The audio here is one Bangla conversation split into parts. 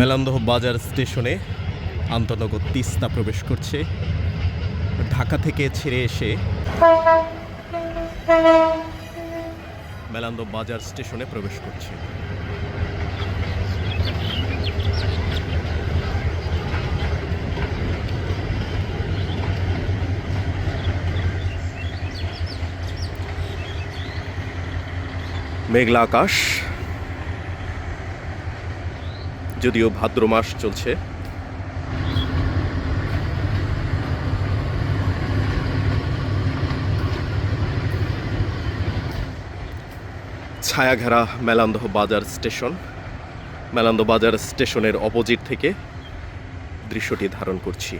মেলান্দহ বাজার স্টেশনে আন্তনগর তিস্তা প্রবেশ করছে। ঢাকা থেকে ছেড়ে এসে মেলান্দহ বাজার স্টেশনে প্রবেশ করছে। মেঘলা আকাশ যদিও ভাদ্র মাস চলছে। ছায়াঘেরা মেলান্দহ বাজার স্টেশন। মেলান্দ বাজার স্টেশনের অপোজিট থেকে দৃশ্যটি ধারণ করছি।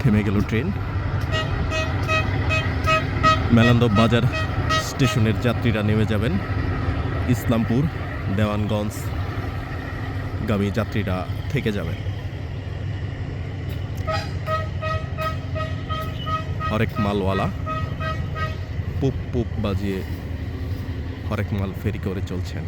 থেমে গেল ট্রেন। মেলান্দ বাজার স্টেশনের যাত্রীরা নেমে যাবেন। ইসলামপুর, দেওয়ানগঞ্জ গামী যাত্রীরা থেকে যাবেন। হরেক মালওয়ালা পুপ পুপ বাজিয়ে হরেক মাল ফেরি করে চলছেন।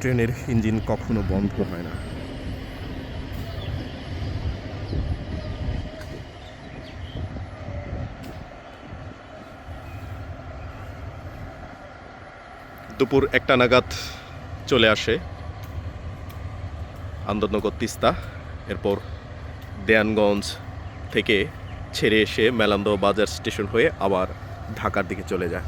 ট্রেনের ইঞ্জিন কখনো বন্ধ হয় না। দুপুর একটা নাগাদ চলে আসে আন্দরনগর তিস্তা। এরপর দেয়ানগঞ্জ থেকে ছেড়ে এসে মেলান্দ বাজার স্টেশন হয়ে আবার ঢাকার দিকে চলে যায়।